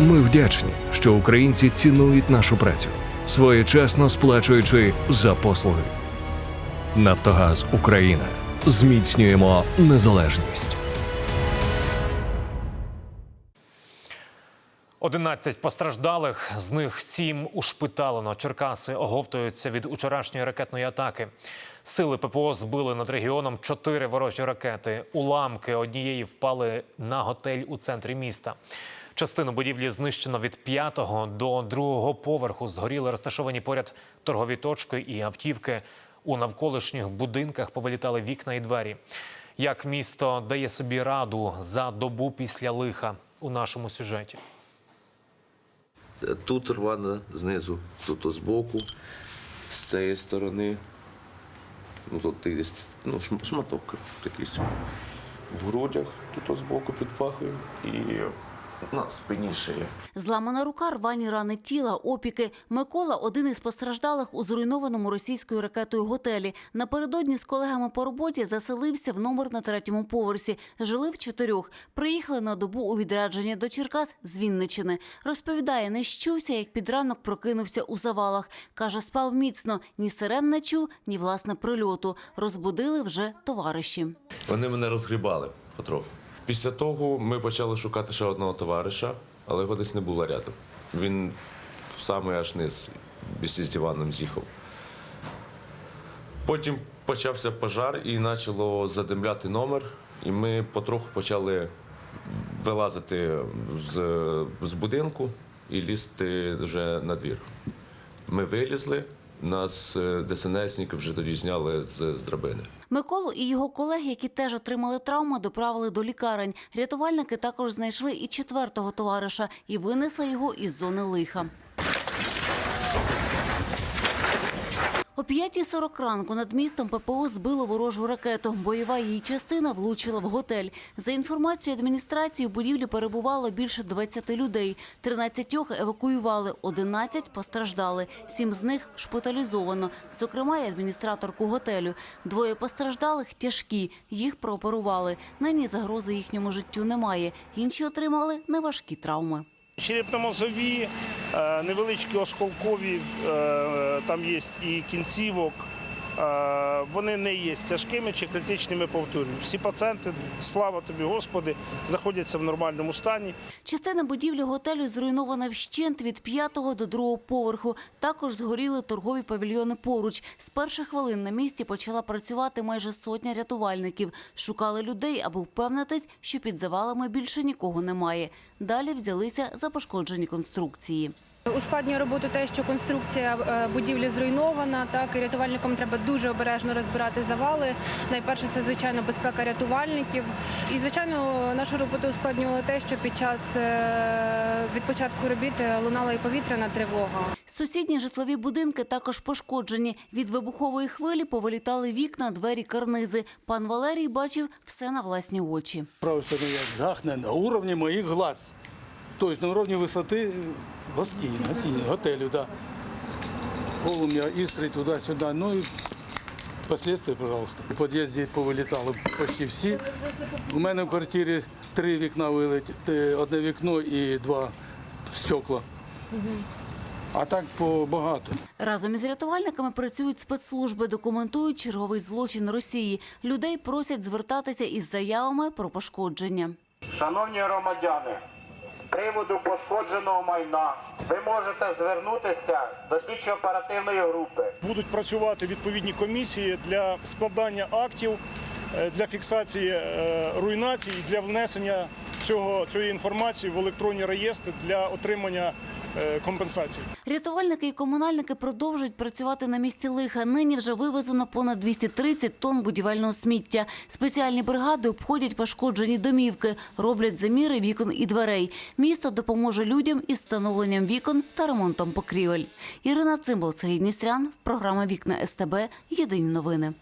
Ми вдячні, що українці цінують нашу працю, своєчасно сплачуючи за послуги. Нафтогаз Україна. Зміцнюємо незалежність. 11 постраждалих, з них 7 ушпиталено. Черкаси оговтуються від учорашньої ракетної атаки. Сили ППО збили над регіоном 4 ворожі ракети. Уламки однієї впали на готель у центрі міста. Частину будівлі знищено від 5 до 2 поверху. Згоріли розташовані поряд торгові точки і автівки. У навколишніх будинках повилітали вікна і двері. Як місто дає собі раду за добу після лиха у нашому сюжеті. Тут рвана знизу, тут збоку, з цієї сторони. Ну, тут є ну, шматок такий. В грудях, тут збоку під пахою і на спині шиє. Зламана рука, рвані рани тіла, опіки. Микола – один із постраждалих у зруйнованому російською ракетою готелі. Напередодні з колегами по роботі заселився в номер на третьому поверсі. Жили в чотирьох. Приїхали на добу у відрядження до Черкас з Вінничини. Розповідає, не щувся, як під ранок прокинувся у завалах. Каже, спав міцно. Ні сирен не чув, ні власне прильоту. Розбудили вже товариші. Вони мене розгрібали потроху. Після того ми почали шукати ще одного товариша, але його десь не було рядом. Він в самий аж низ з диваном з'їхав. Потім почався пожар і почало задимляти номер, і ми потроху почали вилазити з, з будинку і лізти вже на двір. Ми вилізли, нас е, ДСНСники вже тоді зняли з, з драбини. Миколу і його колеги, які теж отримали травму, доправили до лікарень. Рятувальники також знайшли і четвертого товариша і винесли його із зони лиха. О 5.40 ранку над містом ППО збило ворожу ракету. Бойова її частина влучила в готель. За інформацією адміністрації, в будівлі перебувало більше 20 людей. 13 евакуювали, 11 постраждали. Сім з них шпиталізовано. Зокрема, і адміністраторку готелю. Двоє постраждалих тяжкі. Їх прооперували. Нині загрози їхньому життю немає. Інші отримали неважкі травми. Черепно-мозові, е, невеличкі осколкові, е, там є і кінцівок. Е, Вони не є тяжкими чи критичними повторюю. Всі пацієнти, слава тобі, Господи, знаходяться в нормальному стані. Частина будівлі готелю зруйнована вщент від п'ятого до другого поверху. Також згоріли торгові павільйони поруч. З перших хвилин на місці почала працювати майже сотня рятувальників. Шукали людей, аби впевнитись, що під завалами більше нікого немає. Далі взялися за пошкоджені конструкції. Ускладнює роботу те, що конструкція е, будівлі зруйнована. Так і рятувальникам треба дуже обережно розбирати завали. Найперше це звичайно безпека рятувальників. І звичайно, нашу роботу ускладнювало те, що під час е, від початку робіт лунала і повітряна тривога. Сусідні житлові будинки також пошкоджені. Від вибухової хвилі повилітали вікна, двері, карнизи. Пан Валерій бачив все на власні очі. Просто як жахне на уровні моїх глаз. Тобто на уровні висоти гостині, гостині, готелю, да. Полум'я, іскри туди-сюди. Ну і последствия, пожалуйста. В під'їзді повилітали почти всі. У мене в квартирі три вікна вилетіли, одне вікно і два стекла. А так по багато. Разом із рятувальниками працюють спецслужби, документують черговий злочин Росії. Людей просять звертатися із заявами про пошкодження. Шановні громадяни, приводу пошкодженого майна ви можете звернутися до слідчо-оперативної групи. Будуть працювати відповідні комісії для складання актів, е, для фіксації е, руйнацій, і для внесення цього, цієї інформації в електронні реєстри для отримання е, компенсації. Рятувальники і комунальники продовжують працювати на місці лиха. Нині вже вивезено понад 230 тонн будівельного сміття. Спеціальні бригади обходять пошкоджені домівки, роблять заміри вікон і дверей. Місто допоможе людям із встановленням вікон та ремонтом покрівель. Ірина Цимбал, Сергій Дністрян, програма Вікна СТБ. Єдині новини.